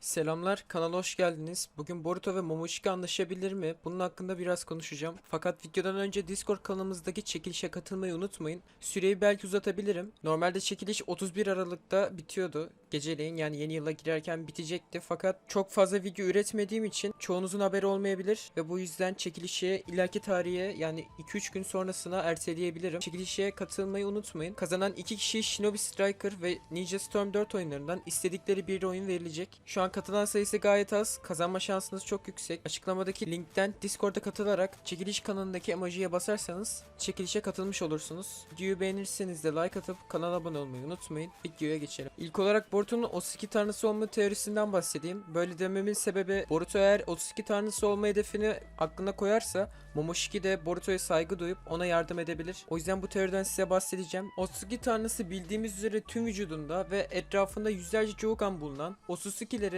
Selamlar, kanala hoş geldiniz. Bugün Boruto ve Momoshiki anlaşabilir mi? Bunun hakkında biraz konuşacağım. Fakat videodan önce Discord kanalımızdaki çekilişe katılmayı unutmayın. Süreyi belki uzatabilirim. Normalde çekiliş 31 Aralık'ta bitiyordu. Geceleyin yani yeni yıla girerken bitecekti. Fakat çok fazla video üretmediğim için çoğunuzun haberi olmayabilir. Ve bu yüzden çekilişe ileriki tarihe yani 2-3 gün sonrasına erteleyebilirim. Çekilişe katılmayı unutmayın. Kazanan iki kişi Shinobi Striker ve Ninja Storm 4 oyunlarından istedikleri bir oyun verilecek. Şu an katılan sayısı gayet az. Kazanma şansınız çok yüksek. Açıklamadaki linkten Discord'a katılarak çekiliş kanalındaki emojiye basarsanız çekilişe katılmış olursunuz. Videoyu beğenirseniz de like atıp kanala abone olmayı unutmayın. Videoya geçelim. İlk olarak Boruto'nun 32 tanrısı olma teorisinden bahsedeyim. Böyle dememin sebebi Boruto eğer 32 tanrısı olma hedefini aklına koyarsa Momoshiki de Boruto'ya saygı duyup ona yardım edebilir. O yüzden bu teoriden size bahsedeceğim. 32 tanrısı bildiğimiz üzere tüm vücudunda ve etrafında yüzlerce Jogan bulunan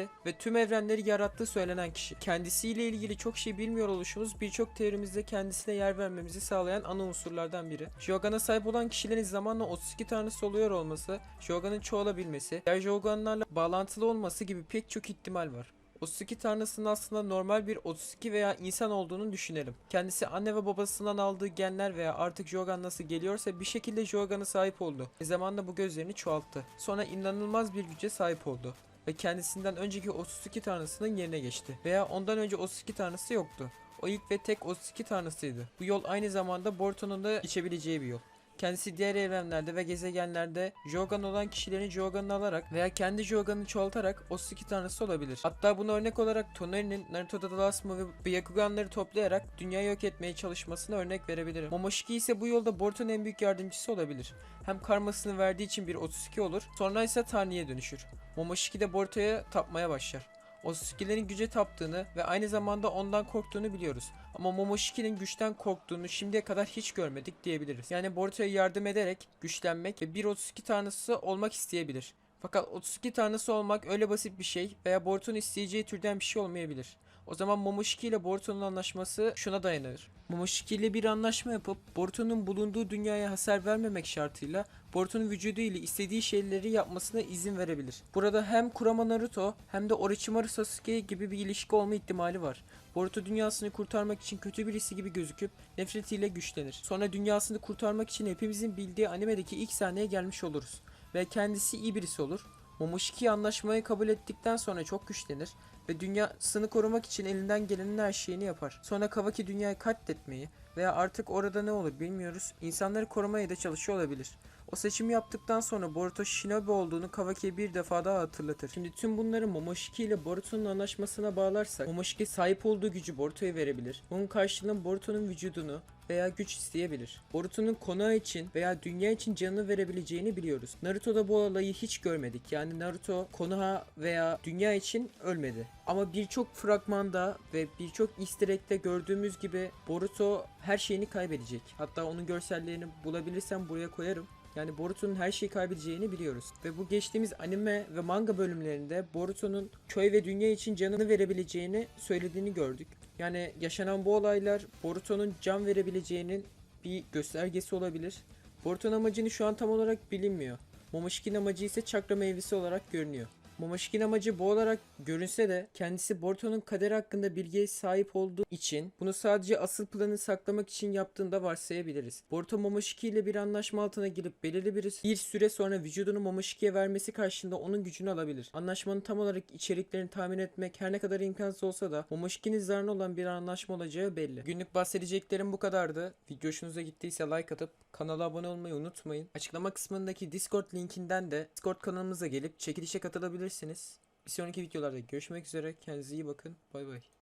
32'leri ve tüm evrenleri yarattığı söylenen kişi. Kendisiyle ilgili çok şey bilmiyor oluşumuz birçok teorimizde kendisine yer vermemizi sağlayan ana unsurlardan biri. Jogan'a sahip olan kişilerin zamanla 32 tanrısı oluyor olması, Jogan'ın çoğalabilmesi, diğer Jogan'larla bağlantılı olması gibi pek çok ihtimal var. 32 tanrısının aslında normal bir 32 veya insan olduğunu düşünelim. Kendisi anne ve babasından aldığı genler veya artık Jogan nasıl geliyorsa bir şekilde Jogan'a sahip oldu. Ve zamanla bu gözlerini çoğalttı. Sonra inanılmaz bir güce sahip oldu. Ve kendisinden önceki 32 tanrısının yerine geçti. Veya ondan önce 32 tanrısı yoktu. O ilk ve tek 32 tanrısıydı. Bu yol aynı zamanda Borto'nun da geçebileceği bir yol. Kendisi diğer evrenlerde ve gezegenlerde Jogan olan kişilerin Jogan'ını alarak veya kendi Jogan'ını çoğaltarak 32 tanrısı olabilir. Hatta buna örnek olarak Toneri'nin Naruto'da da Lasma ve Byakuganları toplayarak dünyayı yok etmeye çalışmasına örnek verebilirim. Momoshiki ise bu yolda Boruto'nun en büyük yardımcısı olabilir. Hem karmasını verdiği için bir 32 olur, sonra ise Tanrı'ya dönüşür. Momoshiki de Boruto'ya tapmaya başlar. Osukilerin güce taptığını ve aynı zamanda ondan korktuğunu biliyoruz. Ama Momoshiki'nin güçten korktuğunu şimdiye kadar hiç görmedik diyebiliriz. Yani Boruto'ya yardım ederek güçlenmek ve bir 32 tanrısı olmak isteyebilir. Fakat 32 tanrısı olmak öyle basit bir şey veya Boruto'nun isteyeceği türden bir şey olmayabilir. O zaman Momoshiki ile Boruto'nun anlaşması şuna dayanır. Momoshiki ile bir anlaşma yapıp Boruto'nun bulunduğu dünyaya hasar vermemek şartıyla Boruto'nun vücudu ile istediği şeyleri yapmasına izin verebilir. Burada hem Kurama Naruto hem de Orochimaru Sasuke gibi bir ilişki olma ihtimali var. Boruto dünyasını kurtarmak için kötü birisi gibi gözüküp nefretiyle güçlenir. Sonra dünyasını kurtarmak için hepimizin bildiği animedeki ilk sahneye gelmiş oluruz. Ve kendisi iyi birisi olur. Momoshiki anlaşmayı kabul ettikten sonra çok güçlenir ve dünyasını korumak için elinden gelenin her şeyini yapar. Sonra Kawaki dünyayı katletmeyi veya artık orada ne olur bilmiyoruz. insanları korumaya da çalışıyor olabilir. O seçimi yaptıktan sonra Boruto Shinobi olduğunu Kawaki'ye bir defa daha hatırlatır. Şimdi tüm bunları Momoshiki ile Boruto'nun anlaşmasına bağlarsak Momoshiki sahip olduğu gücü Boruto'ya verebilir. Bunun karşılığında Boruto'nun vücudunu veya güç isteyebilir. Boruto'nun Konoha için veya dünya için canını verebileceğini biliyoruz. Naruto'da bu olayı hiç görmedik. Yani Naruto Konoha veya dünya için ölmedi. Ama birçok fragmanda ve birçok easter egg'te gördüğümüz gibi Boruto her şeyini kaybedecek. Hatta onun görsellerini bulabilirsem buraya koyarım. Yani Boruto'nun her şeyi kaybedeceğini biliyoruz. Ve bu geçtiğimiz anime ve manga bölümlerinde Boruto'nun köy ve dünya için canını verebileceğini söylediğini gördük. Yani yaşanan bu olaylar Boruto'nun can verebileceğinin bir göstergesi olabilir. Boruto'nun amacını şu an tam olarak bilinmiyor. Momoshiki'nin amacı ise çakra meyvesi olarak görünüyor. Momoshiki'nin amacı bu olarak görünse de kendisi Boruto'nun kaderi hakkında bilgiye sahip olduğu için bunu sadece asıl planı saklamak için yaptığını da varsayabiliriz. Boruto Momoshiki ile bir anlaşma altına girip belirli bir, süre sonra vücudunu Momoshiki'ye vermesi karşılığında onun gücünü alabilir. Anlaşmanın tam olarak içeriklerini tahmin etmek her ne kadar imkansız olsa da Momoshiki'nin zararına olan bir anlaşma olacağı belli. Günlük bahsedeceklerim bu kadardı. Video hoşunuza gittiyse like atıp kanala abone olmayı unutmayın. Açıklama kısmındaki Discord linkinden de Discord kanalımıza gelip çekilişe katılabilirsiniz. Bir sonraki videolarda görüşmek üzere. Kendinize iyi bakın. Bay bay.